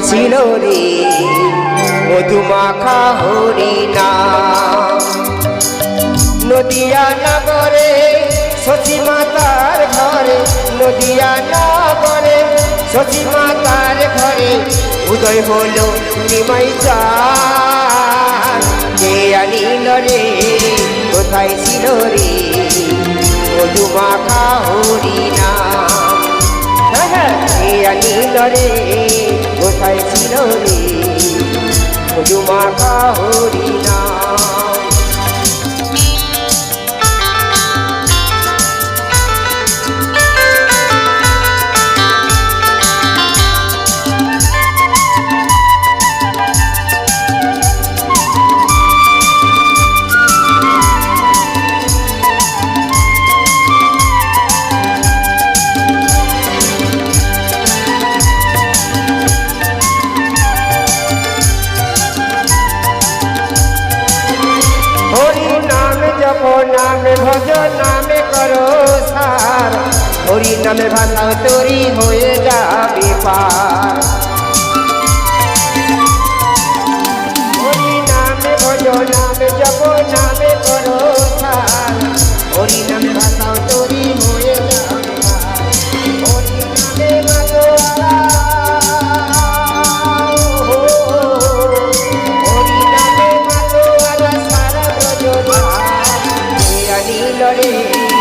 ছিল রে মধুমাখা হরিণা নদিয়া নগরে সতী মাতার ঘরে নদিয়া নগরে সতী মাতার ঘরে উদয় হলো নিমাই কে আনিল রে কোথায় ছিল রে মধুমাখা হরিণা হ্যাঁ হ্যাঁ। কে আনিল রে কোথায় রে মধুমাখা হরি জপো নামে ভজ, নামে করো সার। হরি নামে ভাষাও তরি হয়ে যাবে পার। হরি নামে ভজ, নামে যাব না લડે